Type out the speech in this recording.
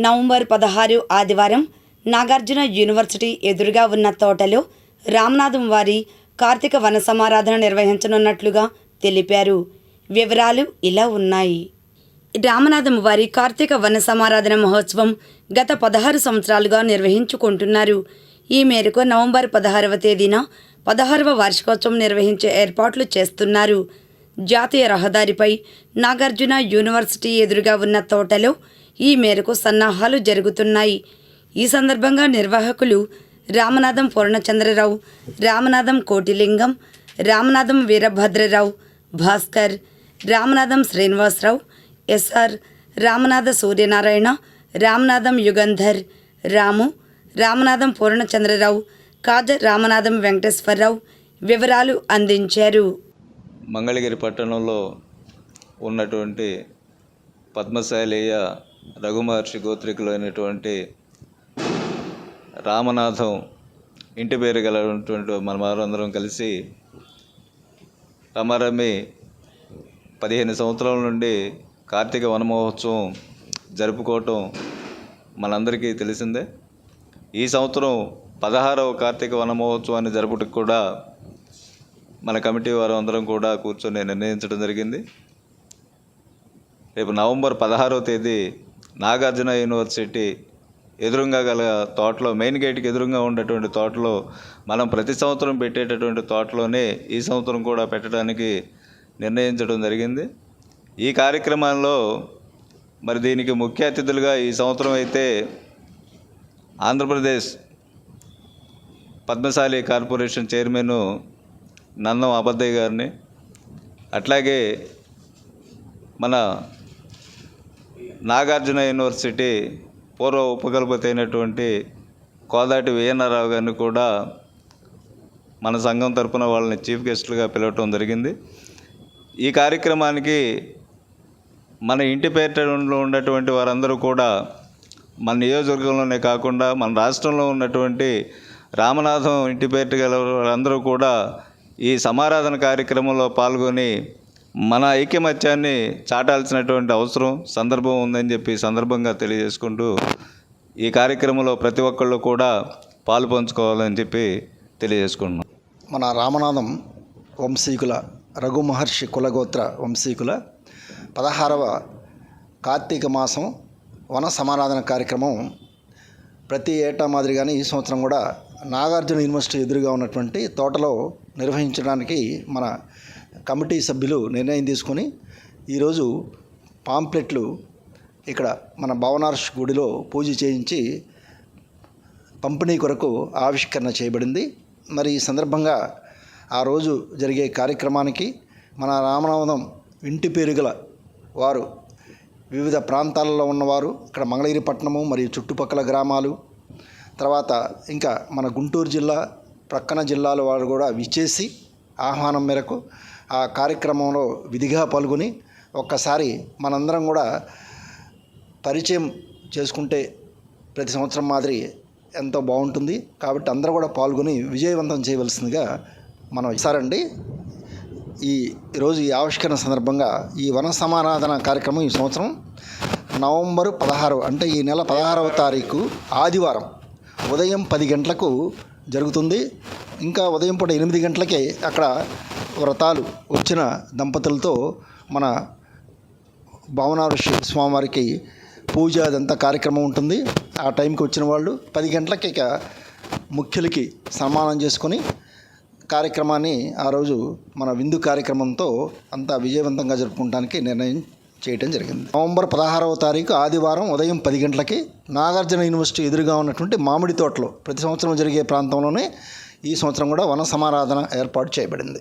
November పదహారు ఆదివారం Nagarjuna university ఎదురుగా ఉన్న తోటలో రామనాథం వారి కార్తీక వన సమారాధన నిర్వహించనున్నట్లుగా తెలిపారు. వివరాలు ఇలా ఉన్నాయి. రామనాథం వారి కార్తీక వన సమారాధన మహోత్సవం గత పదహారు సంవత్సరాలుగా నిర్వహించుకుంటున్నారు. ఈ మేరకు నవంబర్ పదహారవ తేదీన పదహారవ వార్షికోత్సవం నిర్వహించే ఏర్పాట్లు చేస్తున్నారు. జాతీయ రహదారిపై నాగార్జున యూనివర్సిటీ ఎదురుగా ఉన్న తోటలో ఈ మేరకు సన్నాహాలు జరుగుతున్నాయి. ఈ సందర్భంగా నిర్వాహకులు రామనాథం పూర్ణచంద్రరావు రామనాథం కోటిలింగం రామనాథం వీరభద్రరావు భాస్కర్ రామనాథం శ్రీనివాసరావు ఎస్ఆర్ రామనాథ సూర్యనారాయణ రామనాథం యుగంధర్ రాము రామనాథం పూర్ణచంద్రరావు కాజ రామనాథం వెంకటేశ్వరరావు వివరాలు అందించారు. మంగళగిరి పట్టణంలో ఉన్నటువంటి పద్మశాలీయ రఘుమహర్షి గోత్రికులు అయినటువంటి రామనాథం ఇంటి పేరు గలటువంటి మనమారందరం కలిసి రమారమి పదిహేను సంవత్సరాల నుండి కార్తీక వనమహోత్సవం జరుపుకోవటం మనందరికీ తెలిసిందే. ఈ సంవత్సరం పదహారవ కార్తీక వనమహోత్సవాన్ని జరుపుటకు కూడా మన కమిటీ వారు అందరం కూడా కూర్చొని నిర్ణయించడం జరిగింది. రేపు నవంబర్ పదహారవ తేదీ నాగార్జున యూనివర్సిటీ ఎదురుగా గల తోటలో మెయిన్ గేట్కి ఎదురుగా ఉన్నటువంటి తోటలో మనం ప్రతి సంవత్సరం పెట్టేటటువంటి తోటలోనే ఈ సంవత్సరం కూడా పెట్టడానికి నిర్ణయించడం జరిగింది. ఈ కార్యక్రమంలో మరి దీనికి ముఖ్య అతిథులుగా ఈ సంవత్సరం అయితే ఆంధ్రప్రదేశ్ పద్మశాలి కార్పొరేషన్ చైర్మన్ నందం అబద్దయ్య గారిని అట్లాగే మన నాగార్జున యూనివర్సిటీ పూర్వ ఉపకులపతి అయినటువంటి కోదాటి వీఎన్ఆర్రావు గారిని కూడా మన సంఘం తరపున వాళ్ళని చీఫ్ గెస్టులుగా పిలవటం జరిగింది. ఈ కార్యక్రమానికి మన ఇంటి పేటలో ఉన్నటువంటి వారందరూ కూడా మన నియోజకవర్గంలోనే కాకుండా మన రాష్ట్రంలో ఉన్నటువంటి రామనాథం ఇంటి పేట గల వారందరూ కూడా ఈ సమారాధన కార్యక్రమంలో పాల్గొని మన ఐక్యమత్యాన్ని చాటాల్సినటువంటి అవసరం సందర్భం ఉందని చెప్పి సందర్భంగా తెలియజేసుకుంటూ ఈ కార్యక్రమంలో ప్రతి ఒక్కళ్ళు కూడా పాలు పంచుకోవాలని చెప్పి తెలియజేసుకుంటున్నాం. మన రామనాథం వంశీకుల రఘు మహర్షి కులగోత్ర వంశీకుల పదహారవ కార్తీక మాసం వన సమారాధన కార్యక్రమం ప్రతి ఏటా మాదిరిగానే ఈ సంవత్సరం కూడా నాగార్జున యూనివర్సిటీ ఎదురుగా ఉన్నటువంటి తోటలో నిర్వహించడానికి మన కమిటీ సభ్యులు నిర్ణయం తీసుకొని ఈరోజు పాంప్లెట్లు ఇక్కడ మన భవనార్ష్ గుడిలో పూజ చేయించి పంపిణీ కొరకు ఆవిష్కరణ చేయబడింది. మరి ఈ సందర్భంగా ఆ రోజు జరిగే కార్యక్రమానికి మన రామనాథం ఇంటి పేరుగల వారు వివిధ ప్రాంతాలలో ఉన్నవారు ఇక్కడ మంగళగిరి పట్టణము మరియు చుట్టుపక్కల గ్రామాలు తర్వాత ఇంకా మన గుంటూరు జిల్లా ప్రక్కన జిల్లాల వారు కూడా విచ్చేసి ఆహ్వానం మేరకు ఆ కార్యక్రమంలో విధిగా పాల్గొని ఒక్కసారి మనందరం కూడా పరిచయం చేసుకుంటే ప్రతి సంవత్సరం మాదిరి ఎంతో బాగుంటుంది. కాబట్టి అందరూ కూడా పాల్గొని విజయవంతం చేయవలసిందిగా మనం ఇస్తారండి ఈ ఈరోజు ఈ ఆవిష్కరణ సందర్భంగా ఈ వన సమారాధన కార్యక్రమం ఈ సంవత్సరం నవంబరు పదహారు అంటే ఈ నెల పదహారవ తారీఖు ఆదివారం ఉదయం పది గంటలకు జరుగుతుంది. ఇంకా ఉదయం పూట ఎనిమిది గంటలకే అక్కడ వ్రతాలు వచ్చిన దంపతులతో మన భావనారుషి స్వామివారికి పూజ అదంతా కార్యక్రమం ఉంటుంది. ఆ టైంకి వచ్చిన వాళ్ళు పది గంటలకి ఇక ముఖ్యులకి సన్మానం చేసుకొని కార్యక్రమాన్ని ఆ రోజు మన విందు కార్యక్రమంతో అంతా విజయవంతంగా జరుపుకోవడానికి నిర్ణయం చేయటం జరిగింది. నవంబర్ పదహారవ తారీఖు ఆదివారం ఉదయం పది గంటలకి నాగార్జున యూనివర్సిటీ ఎదురుగా ఉన్నటువంటి మామిడి తోటలో ప్రతి సంవత్సరం జరిగే ప్రాంతంలోనే ఈ సంవత్సరం కూడా వన సమారాధన ఏర్పాటు చేయబడింది.